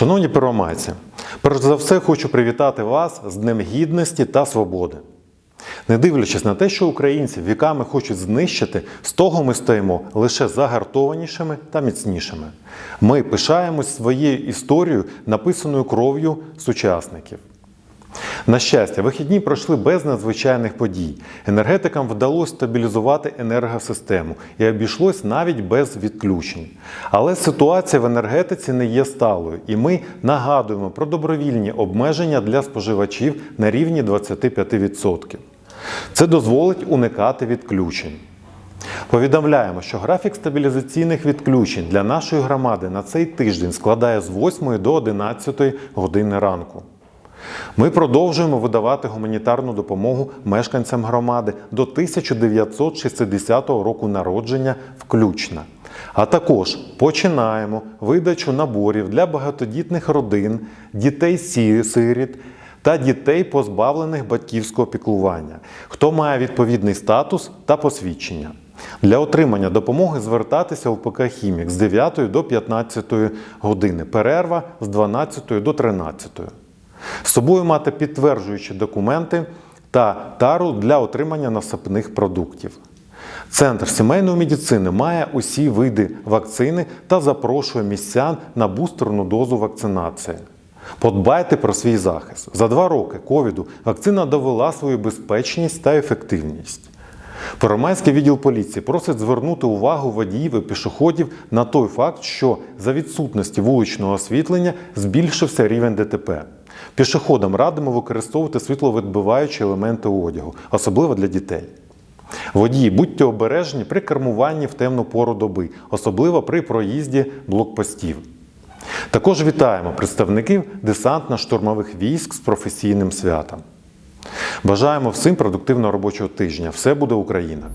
Шановні первомайці, перш за все хочу привітати вас з Днем Гідності та Свободи. Не дивлячись на те, що українці віками хочуть знищити, з того ми стоїмо лише загартованішими та міцнішими. Ми пишаємось своєю історією, написаною кров'ю сучасників. На щастя, вихідні пройшли без надзвичайних подій. Енергетикам вдалося стабілізувати енергосистему і обійшлось навіть без відключень. Але ситуація в енергетиці не є сталою, і ми нагадуємо про добровільні обмеження для споживачів на рівні 25%. Це дозволить уникати відключень. Повідомляємо, що графік стабілізаційних відключень для нашої громади на цей тиждень складає з 8 до 11 години ранку. Ми продовжуємо видавати гуманітарну допомогу мешканцям громади до 1960 року народження включно. А також починаємо видачу наборів для багатодітних родин, дітей сиріт та дітей, позбавлених батьківського піклування, хто має відповідний статус та посвідчення. Для отримання допомоги звертатися в ПК Хімік з 9 до 15 години, перерва з 12 до 13. З собою мати підтверджуючі документи та тару для отримання насипних продуктів. Центр сімейної медицини має усі види вакцини та запрошує містян на бустерну дозу вакцинації. Подбайте про свій захист. За два роки ковіду вакцина довела свою безпечність та ефективність. Первомайський відділ поліції просить звернути увагу водіїв і пішоходів на той факт, що за відсутності вуличного освітлення збільшився рівень ДТП. Пішоходам радимо використовувати світловідбиваючі елементи одягу, особливо для дітей. Водії, будьте обережні при кермуванні в темну пору доби, особливо при проїзді блокпостів. Також вітаємо представників десантно-штурмових військ з професійним святом. Бажаємо всім продуктивного робочого тижня. Все буде Україна!